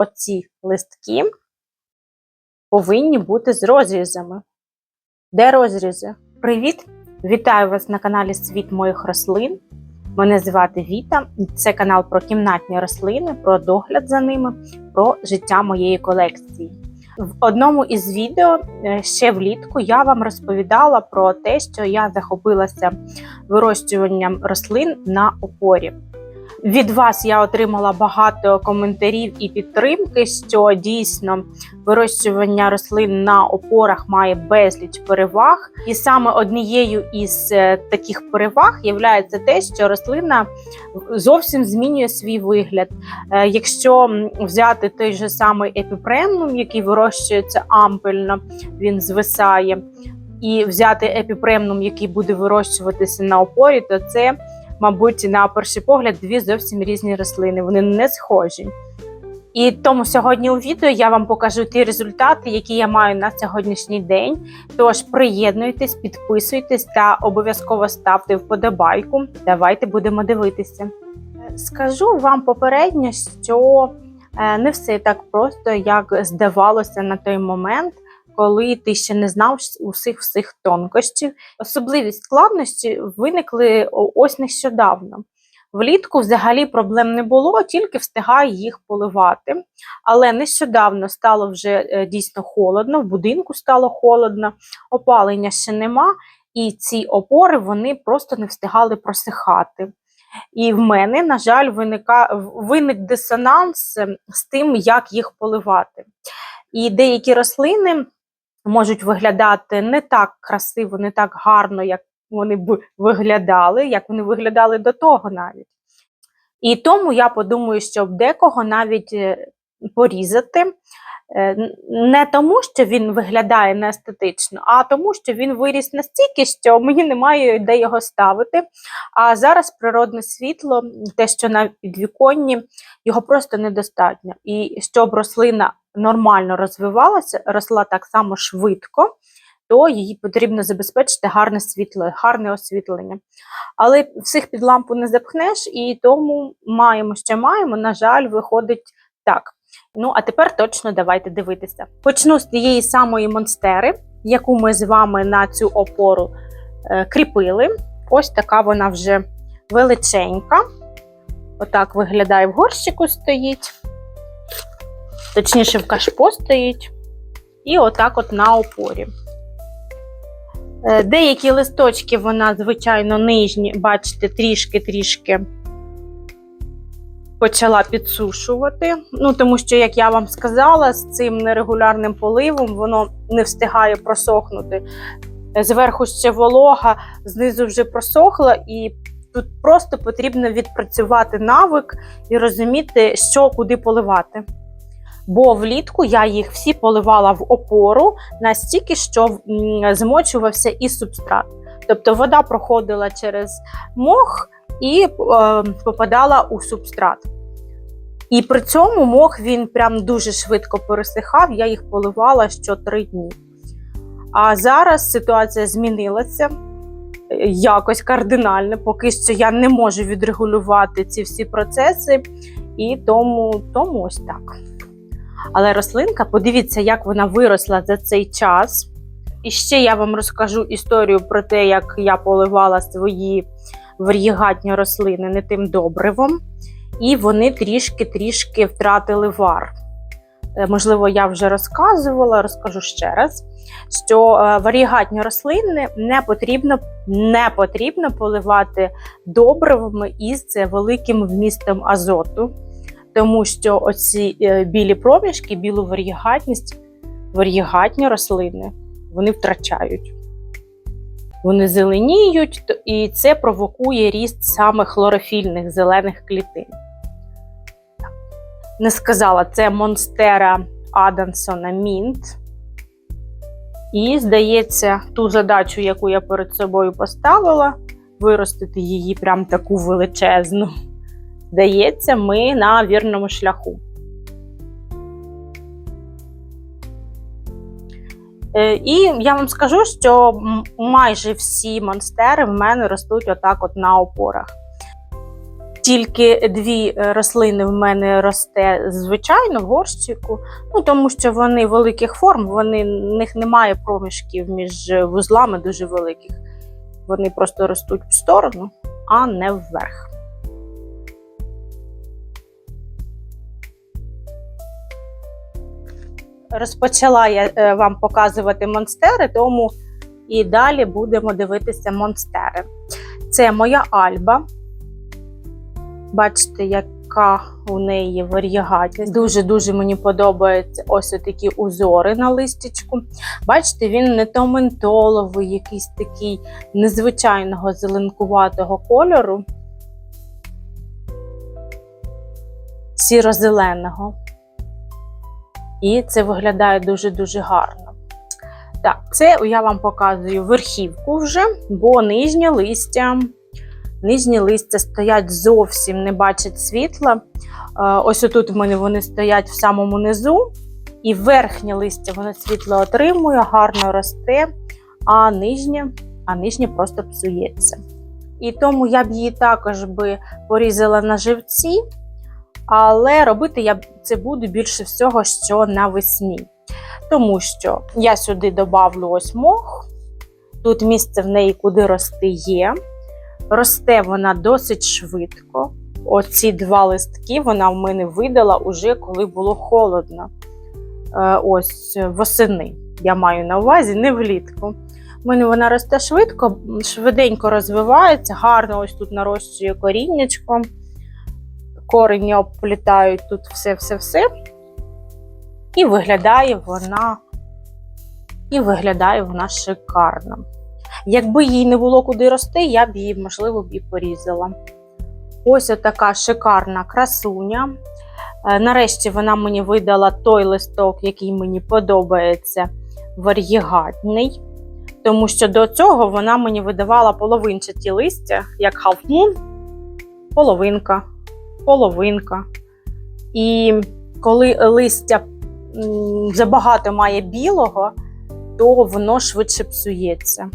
Оці листки повинні бути з розрізами. Де розрізи? Привіт! Вітаю вас на каналі Світ моїх рослин. Мене звати Віта. Це канал про кімнатні рослини, про догляд за ними, про життя моєї колекції. В одному із відео е, ще влітку я вам розповідала про те, що я захопилася вирощуванням рослин на опорі. Від вас я отримала багато коментарів і підтримки, що дійсно вирощування рослин на опорах має безліч переваг, і саме однією із е, таких переваг є те, що рослина зовсім змінює свій вигляд. Е, Якщо взяти той же самий епіпремнум, який вирощується ампельно, він звисає, і взяти епіпремнум, який буде вирощуватися на опорі, то це мабуть, на перший погляд, дві зовсім різні рослини. Вони не схожі. І тому сьогодні у відео я вам покажу ті результати, які я маю на сьогоднішній день. Тож приєднуйтесь, підписуйтесь та обов'язково ставте вподобайку. Давайте будемо дивитися. Скажу вам попередньо, що е, не все так просто, як здавалося на той момент, коли ти ще не знав усіх всіх тонкощів. Особливість складності виникли ось нещодавно. Влітку взагалі проблем не було, тільки встигаю їх поливати. Але нещодавно стало вже е, дійсно холодно, в будинку стало холодно, опалення ще нема, і ці опори вони просто не встигали просихати. І в мене, на жаль, виника, виник дисонанс е, з тим, як їх поливати. І деякі рослини можуть виглядати не так красиво, не так гарно, як вони б виглядали, як вони виглядали до того навіть. І тому я подумаю, щоб декого навіть е, порізати. Е, Не тому, що він виглядає неестетично, а тому, що він виріс настільки, що мені немає де його ставити. А зараз природне світло, те, що на підвіконні, його просто недостатньо. І щоб рослина нормально розвивалася, росла так само швидко, то їй потрібно забезпечити гарне світло, гарне освітлення. Але всіх під лампу не запхнеш, і тому маємо, що маємо. На жаль, виходить так. Ну, а тепер точно давайте дивитися. Почну з тієї самої монстери, яку ми з вами на цю опору е, кріпили. Ось така вона вже величенька. Отак виглядає в горщику стоїть. Точніше, в кашпо стоїть. І отак от на опорі. Е, Деякі листочки вона, звичайно, нижні, бачите, трішки-трішки почала підсушувати. Ну, тому що, як я вам сказала, з цим нерегулярним поливом воно не встигає просохнути. Зверху ще волога, знизу вже просохла, і тут просто потрібно відпрацювати навик і розуміти, що куди поливати. Бо влітку я їх всі поливала в опору настільки, що змочувався і субстрат. Тобто вода проходила через мох і е, попадала у субстрат. І при цьому мох він прям дуже швидко пересихав, я їх поливала що три дні. А зараз ситуація змінилася е, якось кардинально. Поки що я не можу відрегулювати ці всі процеси, і тому, тому ось так. Але рослинка, подивіться, як вона виросла за цей час. І ще я вам розкажу історію про те, як я поливала свої варігатні рослини не тим добривом, і вони трішки-трішки втратили вар. Е, Можливо, я вже розказувала, розкажу ще раз, що е, варігатні рослини не потрібно, не потрібно поливати добривами із великим вмістом азоту тому що оці е, білі проміжки, білу варігатність, варігатні рослини вони втрачають. Вони зеленіють, і це провокує ріст саме хлорофільних зелених клітин. Не сказала, це Монстера Адансона Мінт. І, здається, ту задачу, яку я перед собою поставила, виростити її прям таку величезну. Здається, ми на вірному шляху. Е, І я вам скажу, що майже всі монстери в мене ростуть отак от на опорах. Тільки дві е, рослини в мене росте звичайно в горщику, ну тому що вони великих форм, вони, в них немає проміжків між вузлами дуже великих. Вони просто ростуть в сторону, а не вверх. Розпочала я е, вам показувати монстери, тому і далі будемо дивитися монстери. Це моя альба. Бачите, яка у неї варігатність. Дуже-дуже мені подобаються ось такі узори на листячку. Бачите, він не то ментоловий, якийсь такий незвичайного зеленкуватого кольору, сіро-зеленого. І це виглядає дуже-дуже гарно. Так, це я вам показую верхівку вже, бо нижнє листя. Нижні листя стоять зовсім не бачать світла. Е, Ось отут в мене вони стоять в самому низу, і верхнє листя воно світло отримує, гарно росте, а нижнє, а нижнє просто псується. І тому я б її також би порізала на живці, але робити я це буду більше всього, що навесні. Тому що я сюди добавлю ось мох, тут місце в неї, куди рости є. Росте вона досить швидко. Оці два листки вона в мене видала уже коли було холодно. Е, Ось восени. Я маю на увазі, не влітку. У мене вона росте швидко, швиденько розвивається, гарно ось тут нарощує коріннячко. Корені обплітають тут все-все-все. І виглядає вона, і виглядає вона шикарно. Якби їй не було куди рости, я б її, можливо, б і порізала. Ось така шикарна красуня. Е, Нарешті вона мені видала той листок, який мені подобається, вар'єгатний. Тому що до цього вона мені видавала половинчаті листя, як Half Moon. Половинка, половинка. І коли листя забагато має білого, то воно швидше псується.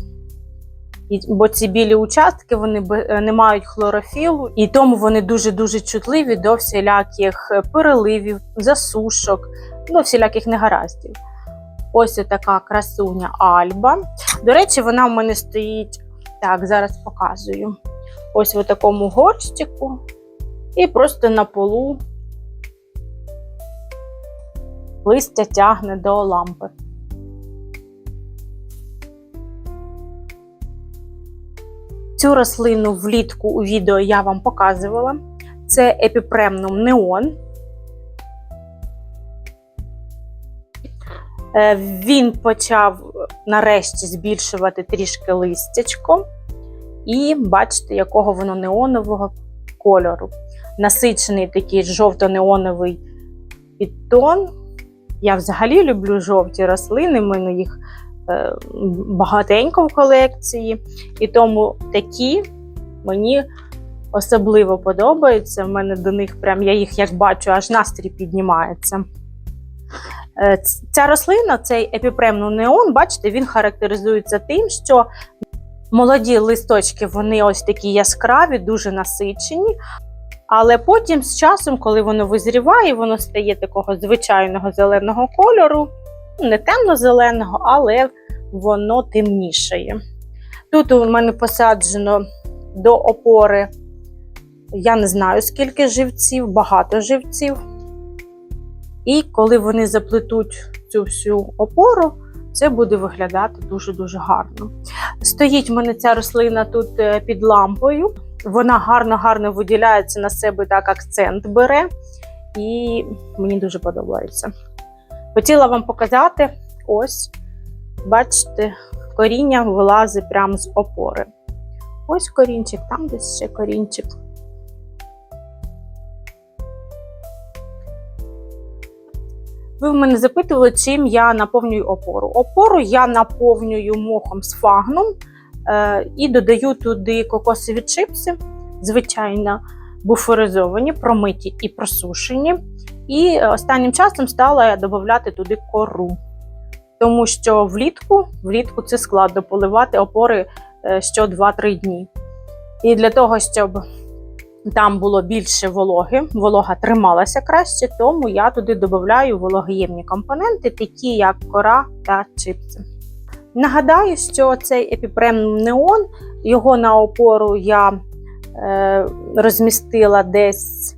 Бо ці білі участки вони е, не мають хлорофілу, і тому вони дуже-дуже чутливі до всіляких е, переливів, засушок, до всіляких негараздів. Ось така красуня Альба. До речі, вона в мене стоїть. Так, зараз показую. Ось в такому горщику. І просто на полу листя тягне до лампи. Цю рослину влітку у відео я вам показувала. Це епіпремнум неон. Е, Він почав нарешті збільшувати трішки листячко. І бачите, якого воно неонового кольору. Насичений такий жовто-неоновий підтон. Я взагалі люблю жовті рослини, в мене їх е, багатенько в колекції. І тому такі мені особливо подобаються. В мене до них прям я їх як бачу, аж настрій піднімається. Е, Ця рослина, цей епіпремний неон, бачите, він характеризується тим, що молоді листочки вони ось такі яскраві, дуже насичені. Але потім з часом, коли воно визріває, воно стає такого звичайного зеленого кольору, не темно-зеленого, але воно темнішає. Тут у мене посаджено до опори, я не знаю скільки живців, багато живців. І коли вони заплетуть цю всю опору, це буде виглядати дуже-дуже гарно. Стоїть в мене ця рослина тут е, під лампою. Вона гарно-гарно виділяється на себе, так акцент бере, і мені дуже подобається. Хотіла вам показати ось, бачите, коріння вилазить прямо з опори. Ось корінчик, там десь ще корінчик. Ви в мене запитували, чим я наповнюю опору. Опору я наповнюю мохом з фагном і додаю туди кокосові чипси, звичайно, буферизовані, промиті і просушені. І е, останнім часом стала я додавати туди кору. Тому що влітку, влітку це складно поливати опори е, що 2-3 дні. І для того, щоб там було більше вологи, волога трималася краще, тому я туди додаю вологоємні компоненти, такі як кора та чипси. Нагадаю, що цей епіпрем неон, його на опору я е, розмістила десь,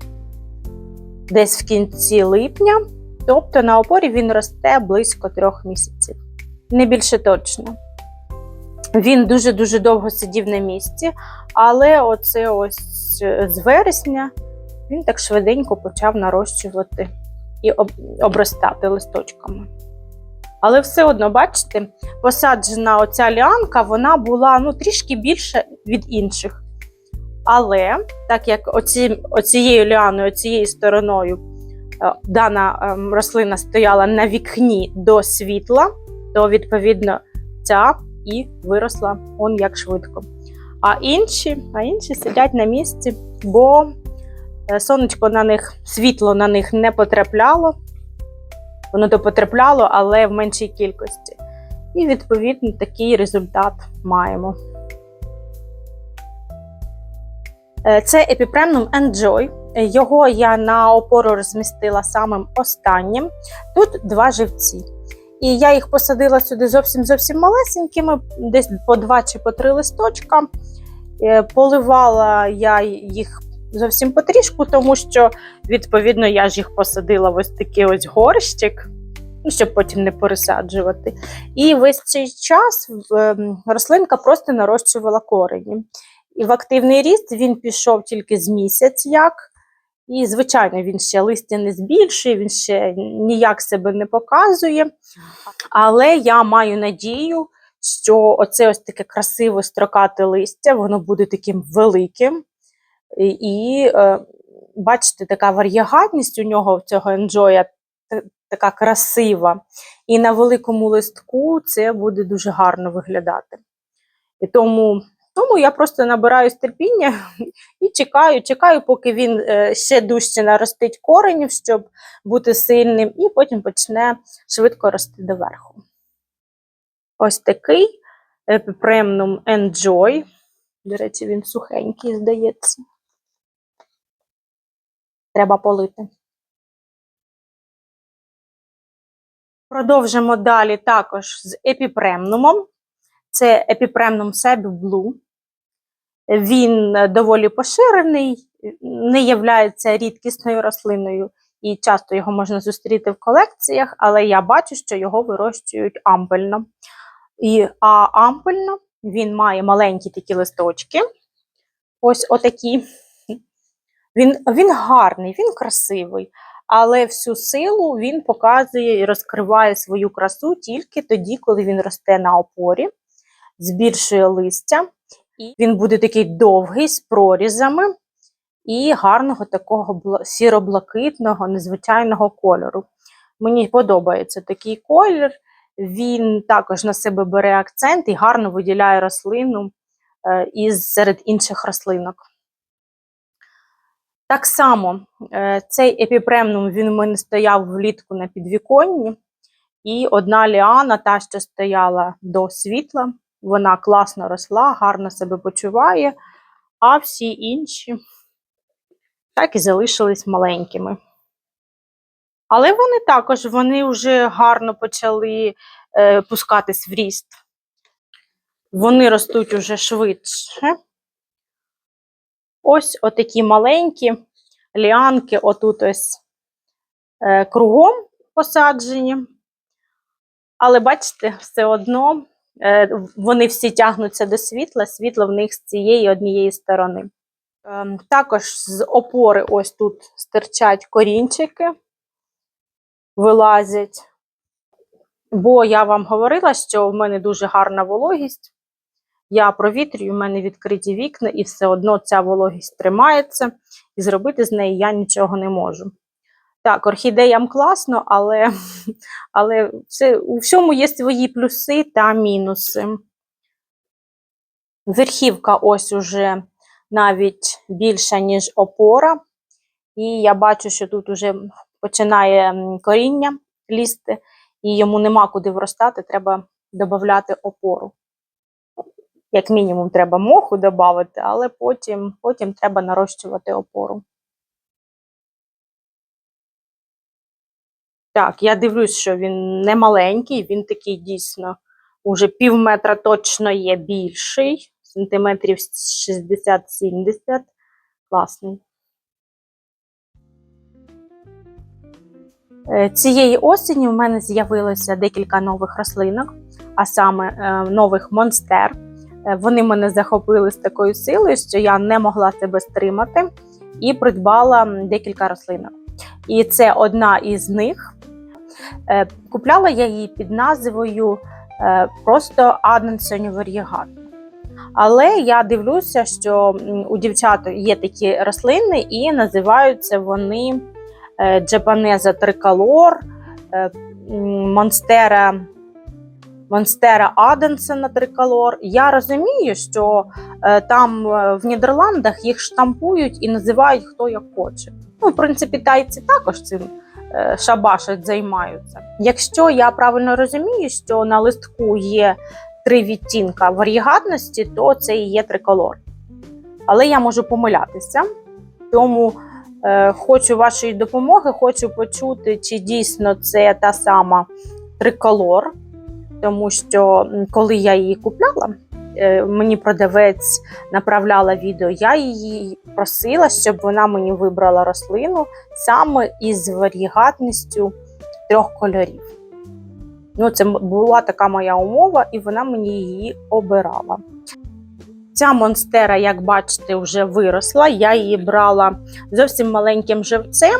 десь в кінці липня, тобто на опорі він росте близько трьох місяців. Не більше точно. Він дуже-дуже довго сидів на місці, але оце ось е, з вересня він так швиденько почав нарощувати і об- обростати листочками. Але все одно, бачите, посаджена оця ліанка, вона була ну, трішки більша від інших. Але так як оці, оцією ліаною, оцією стороною е, дана ем, рослина стояла на вікні до світла, то відповідно ця і виросла он як швидко. А інші, а інші сидять на місці, бо е, сонечко на них, світло на них не потрапляло. Воно то потрапляло, але в меншій кількості. І, відповідно, такий результат маємо. Е, Це епіпремнум Enjoy. Його я на опору розмістила самим останнім. Тут два живці. І я їх посадила сюди зовсім зовсім малесенькими, десь по два чи по три листочка. Е, Поливала я їх зовсім потрішку, тому що, відповідно, я ж їх посадила в ось такий ось горщик, ну, щоб потім не пересаджувати. І весь цей час ем, рослинка просто нарощувала корені. І в активний ріст він пішов тільки з місяць як. І, звичайно, він ще листя не збільшує, він ще ніяк себе не показує. Але я маю надію, що оце ось таке красиве строкате листя, воно буде таким великим. І, е, бачите, така вар'ягатність у нього в цього енджоя така красива. І на великому листку це буде дуже гарно виглядати. І тому, тому я просто набираю терпіння і чекаю, чекаю, поки він е, ще дужче наростить коренів, щоб бути сильним, і потім почне швидко рости доверху. Ось такий епіпремнум Enjoy. До речі, він сухенький, здається. Треба полити. Продовжимо далі також з епіпремнумом. Це епіпремнум Blue. Він е, доволі поширений, не являється рідкісною рослиною, і часто його можна зустріти в колекціях, але я бачу, що його вирощують ампельно. І, а ампельно він має маленькі такі листочки. Ось отакі. Він, він гарний, він красивий, але всю силу він показує і розкриває свою красу тільки тоді, коли він росте на опорі, збільшує листя. І він буде такий довгий з прорізами і гарного такого сіро-блакитного, незвичайного кольору. Мені подобається такий колір. Він також на себе бере акцент і гарно виділяє рослину е, із серед інших рослинок. Так само е, цей епіпремнум він у мене стояв влітку на підвіконні, і одна ліана, та, що стояла до світла, вона класно росла, гарно себе почуває, а всі інші так і залишились маленькими. Але вони також вони вже гарно почали е, пускатись в ріст. Вони ростуть уже швидше. Ось отакі маленькі ліанки, отут ось е, кругом посаджені. Але бачите, все одно е, вони всі тягнуться до світла, світло в них з цієї однієї сторони. Ем, також з опори ось тут стирчать корінчики, вилазять. Бо я вам говорила, що в мене дуже гарна вологість. Я провітрюю, в мене відкриті вікна, і все одно ця вологість тримається, і зробити з неї я нічого не можу. Так, орхідеям класно, але, але це, у всьому є свої плюси та мінуси. Верхівка ось уже навіть більша, ніж опора. І я бачу, що тут уже починає коріння лізти, і йому нема куди вростати, треба додати опору. Як мінімум, треба моху додати, але потім, потім треба нарощувати опору. Так, я дивлюсь, що він не маленький, він такий дійсно уже пів метра точно є більший, сантиметрів 60-70. Класний. Е, Цієї осені в мене з'явилося декілька нових рослинок, а саме е, нових монстер. Е, Вони мене захопили з такою силою, що я не могла себе стримати і придбала декілька рослинок. І це одна із них. Е, Купляла я її під назвою е, просто Аденсонь Варігат. Але я дивлюся, що у дівчат є такі рослини, і називаються вони Джапанеза триколор, Монстера, Монстера Аденсена триколор. Я розумію, що е, там е, в Нідерландах їх штампують і називають хто як хоче. Ну, в принципі, тайці також цим е, шабашать займаються. Якщо я правильно розумію, що на листку є три відтінка варігатності, то це і є триколор. Але я можу помилятися, тому е, хочу вашої допомоги, хочу почути, чи дійсно це та сама триколор, тому що коли я її купляла, е, мені продавець направляла відео, я її просила, щоб вона мені вибрала рослину саме із варігатністю трьох кольорів. Ну, це була така моя умова, і вона мені її обирала. Ця монстера, як бачите, вже виросла. Я її брала зовсім маленьким живцем.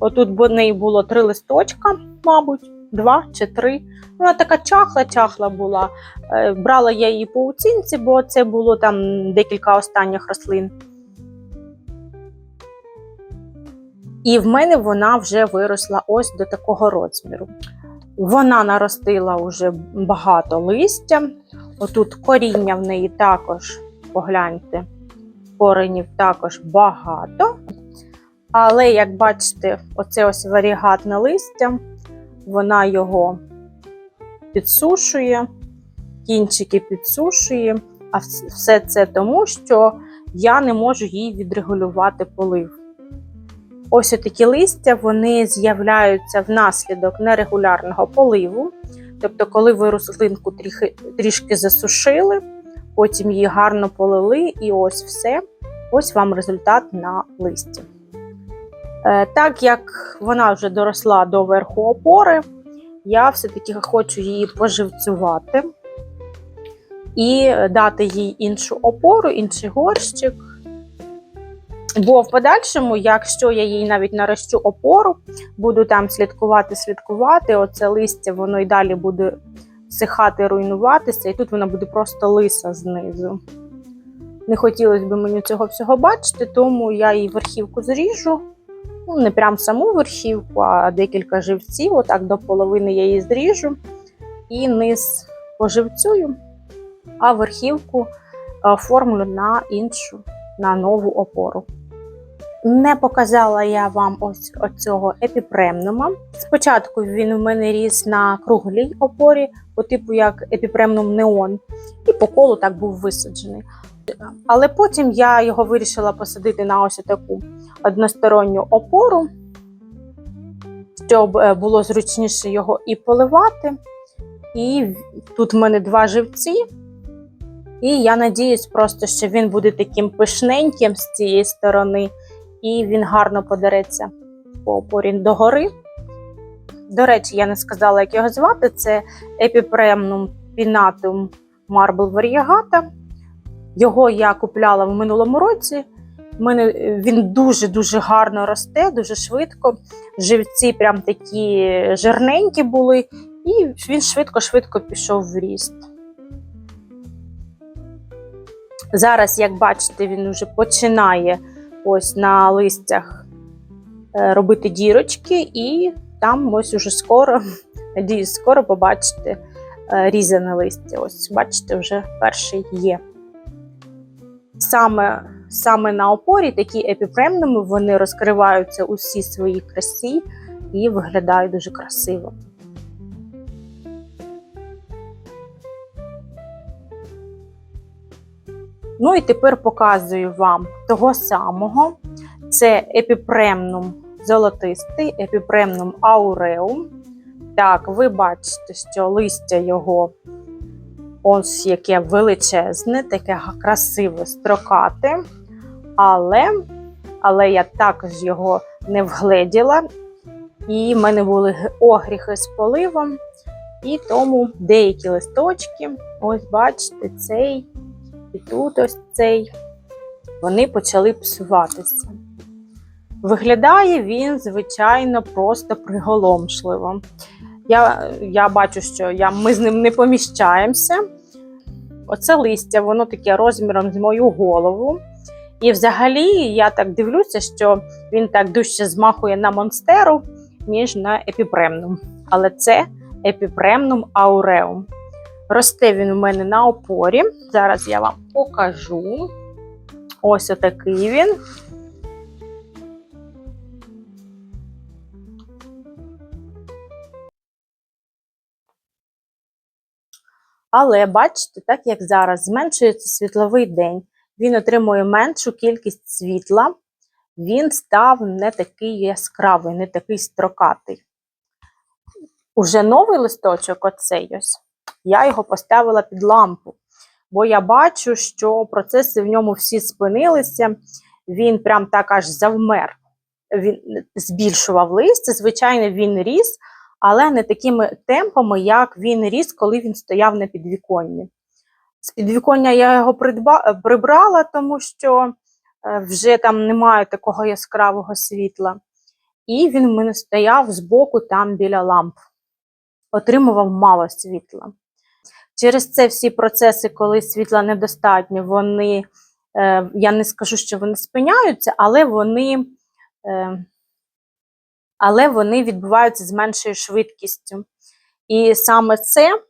Отут в неї було три листочка, мабуть, два чи три. Вона така чахла-чахла була. Е, Брала я її по оцінці, бо це було там декілька останніх рослин. І в мене вона вже виросла ось до такого розміру. Вона наростила вже багато листя. Отут коріння в неї також, погляньте, коренів також багато. Але, як бачите, оце ось варігатне листя, вона його підсушує, кінчики підсушує. А все це тому, що я не можу їй відрегулювати полив. Ось такі листя вони з'являються внаслідок нерегулярного поливу. Тобто, коли ви рослинку трішки, трішки засушили, потім її гарно полили, і ось все. Ось вам результат на листі. Е, Так як вона вже доросла до верху опори, я все-таки хочу її поживцювати і дати їй іншу опору, інший горщик. Бо в подальшому, якщо я їй навіть нарощу опору, буду там слідкувати, слідкувати, оце листя воно і далі буде всихати, руйнуватися, і тут вона буде просто лиса знизу. Не хотілося б мені цього всього бачити, тому я її верхівку зріжу. Ну, не прям саму верхівку, а декілька живців. Отак до половини я її зріжу і низ поживцюю, а верхівку е, оформлю на іншу, на нову опору. Не показала я вам ось оцього епіпремнума. Спочатку він в мене ріс на круглій опорі, по типу як епіпремнум неон, і по колу так був висаджений. Але потім я його вирішила посадити на ось таку односторонню опору, щоб е, було зручніше його і поливати. І тут в мене два живці. І я надіюсь просто, що він буде таким пишненьким з цієї сторони, і він гарно подереться по опорі догори. До речі, я не сказала, як його звати. Це Епіпремнум Pinatum Marble Variegata. Його я купляла в минулому році. В мене е, він дуже-дуже гарно росте, дуже швидко. Живці прям такі жирненькі були, і він швидко-швидко пішов в ріст. Зараз, як бачите, він вже починає ось на листях е, робити дірочки, і там ось уже скоро, надіюсь, скоро побачите е, різане листя. Ось, бачите, вже перший є. Саме, саме на опорі такі епіпремнуми вони розкриваються у всій своїй красі і виглядають дуже красиво. Ну і тепер показую вам того самого. Це епіпремнум золотистий, епіпремнум ауреум. Так, ви бачите, що листя його ось яке величезне, таке красиве, строкате. Але, але я також його не вгледіла. І в мене були огріхи з поливом. І тому деякі листочки, ось бачите, цей і тут ось цей, вони почали псуватися. Виглядає він, звичайно, просто приголомшливо. Я я бачу, що я, ми з ним не поміщаємося. Оце листя, воно таке розміром з мою голову. І взагалі я так дивлюся, що він так дужче змахує на монстеру, ніж на епіпремнум. Але це епіпремнум ауреум. Росте він у мене на опорі. Зараз я вам покажу. Ось отакий він. Але бачите, так як зараз зменшується світловий день, він отримує меншу кількість світла, він став не такий яскравий, не такий строкатий. Уже новий листочок, оцей ось, я його поставила під лампу, бо я бачу, що процеси в ньому всі спинилися, він прям так аж завмер. Він збільшував листя, звичайно, він ріс, але не такими темпами, як він ріс, коли він стояв на підвіконні. З підвіконня я його придба... прибрала, тому що вже там немає такого яскравого світла. І він в мене стояв збоку, там біля ламп, отримував мало світла. Через це всі процеси, коли світла недостатньо, вони, е, я не скажу, що вони спиняються, але вони. Але вони відбуваються з меншою швидкістю. І саме це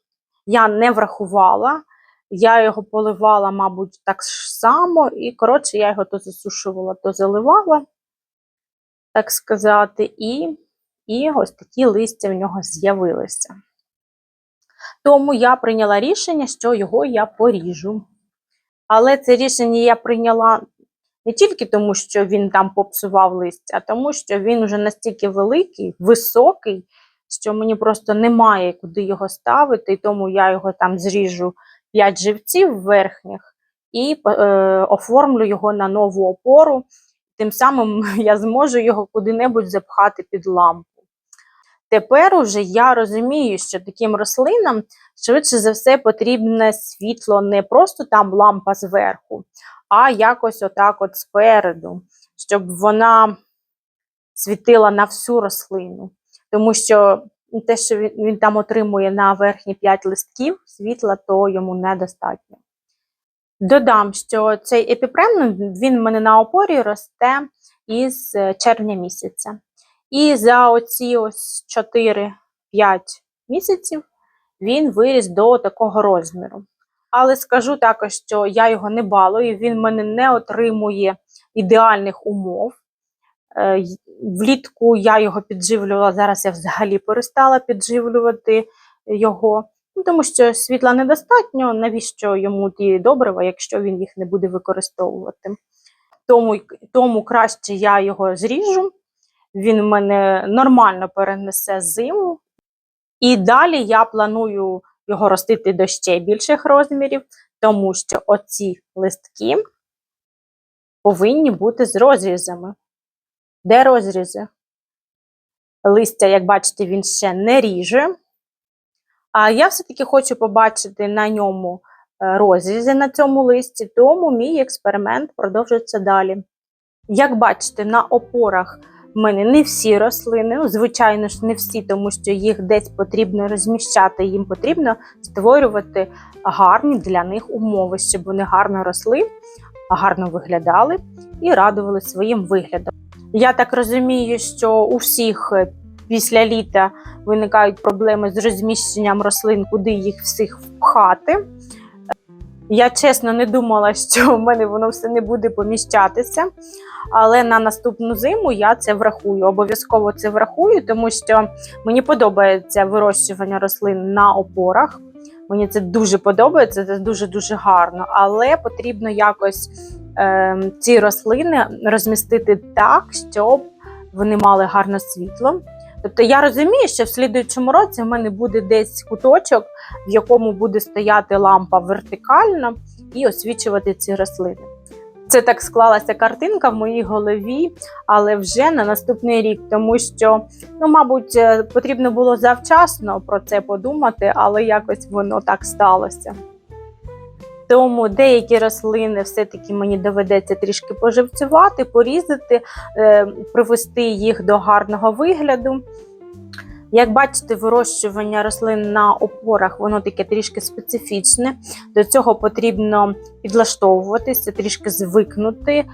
я не врахувала. Я його поливала, мабуть, так само, і, коротше, я його то засушувала, то заливала, так сказати, і і ось такі листя в нього з'явилися. Тому я прийняла рішення, що його я поріжу. Але це рішення я прийняла не тільки тому, що він там попсував листя, а тому, що він вже настільки великий, високий, що мені просто немає куди його ставити, і тому я його там зріжу 5 живців верхніх і е, оформлю його на нову опору. Тим самим я зможу його куди-небудь запхати під лампу. Тепер уже я розумію, що таким рослинам швидше за все потрібне світло не просто там лампа зверху, а якось отак от спереду, щоб вона світила на всю рослину. Тому що те, що він, там отримує на верхні 5 листків світла, то йому недостатньо. Додам, що цей епіпрем, він в мене на опорі росте із е, червня місяця. І за оці ось 4-5 місяців він виріс до такого розміру. Але скажу також, що я його не балую, він мене не отримує ідеальних умов. Е, влітку я його підживлювала, зараз я взагалі перестала підживлювати його, ну, тому що світла недостатньо, навіщо йому ті добрива, якщо він їх не буде використовувати. Тому, Тому краще я його зріжу, він мене нормально перенесе зиму. І далі я планую його ростити до ще більших розмірів, тому що оці листки повинні бути з розрізами. Де розрізи? Листя, як бачите, він ще не ріже. А я все-таки хочу побачити на ньому е, розрізи на цьому листі, тому мій експеримент продовжується далі. Як бачите, на опорах в мене не всі рослини, ну, звичайно ж, не всі, тому що їх десь потрібно розміщати, їм потрібно створювати гарні для них умови, щоб вони гарно росли, гарно виглядали і радували своїм виглядом. Я так розумію, що у всіх е, після літа виникають проблеми з розміщенням рослин, куди їх всіх впхати. Я чесно не думала, що в мене воно все не буде поміщатися. Але на наступну зиму я це врахую. Обов'язково це врахую, тому що мені подобається вирощування рослин на опорах. Мені це дуже подобається, це дуже-дуже гарно. Але потрібно якось е, ці рослини розмістити так, щоб вони мали гарне світло. Тобто я розумію, що в слідуючому році в мене буде десь куточок, в якому буде стояти лампа вертикально і освічувати ці рослини. Це так склалася картинка в моїй голові, але вже на наступний рік, тому що, ну, мабуть, е, потрібно було завчасно про це подумати, але якось воно так сталося. Тому деякі рослини все-таки мені доведеться трішки поживцювати, порізати, е, привести їх до гарного вигляду. Як бачите, вирощування рослин на опорах воно таке трішки специфічне. До цього потрібно підлаштовуватися, трішки звикнути.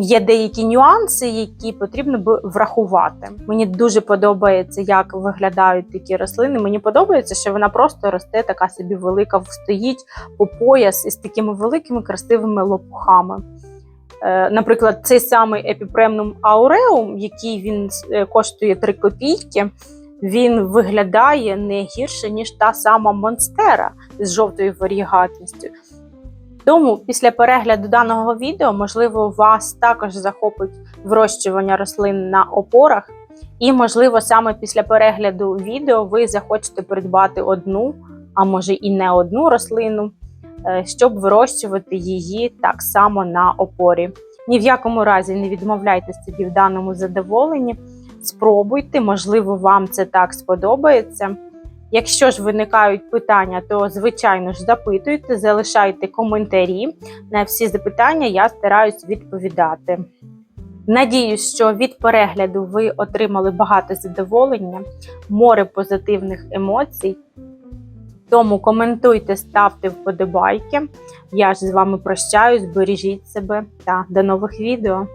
Є деякі нюанси, які потрібно би врахувати. Мені дуже подобається, як виглядають такі рослини. Мені подобається, що вона просто росте така собі велика, стоїть по пояс із такими великими красивими лопухами. Е, Наприклад, цей самий епіпремнум ауреум, який він е, коштує 3 копійки, він виглядає не гірше, ніж та сама монстера з жовтою варігатністю. Тому після перегляду даного відео, можливо, вас також захопить вирощування рослин на опорах, і, можливо, саме після перегляду відео ви захочете придбати одну, а може і не одну рослину, е, щоб вирощувати її так само на опорі. Ні в якому разі не відмовляйте собі в даному задоволенні. Спробуйте, можливо, вам це так сподобається. Якщо ж виникають питання, то звичайно ж запитуйте, залишайте коментарі. На всі запитання я стараюсь відповідати. Надіюсь, що від перегляду ви отримали багато задоволення, море позитивних емоцій. Тому коментуйте, ставте вподобайки. Я ж з вами прощаюсь, бережіть себе та до нових відео.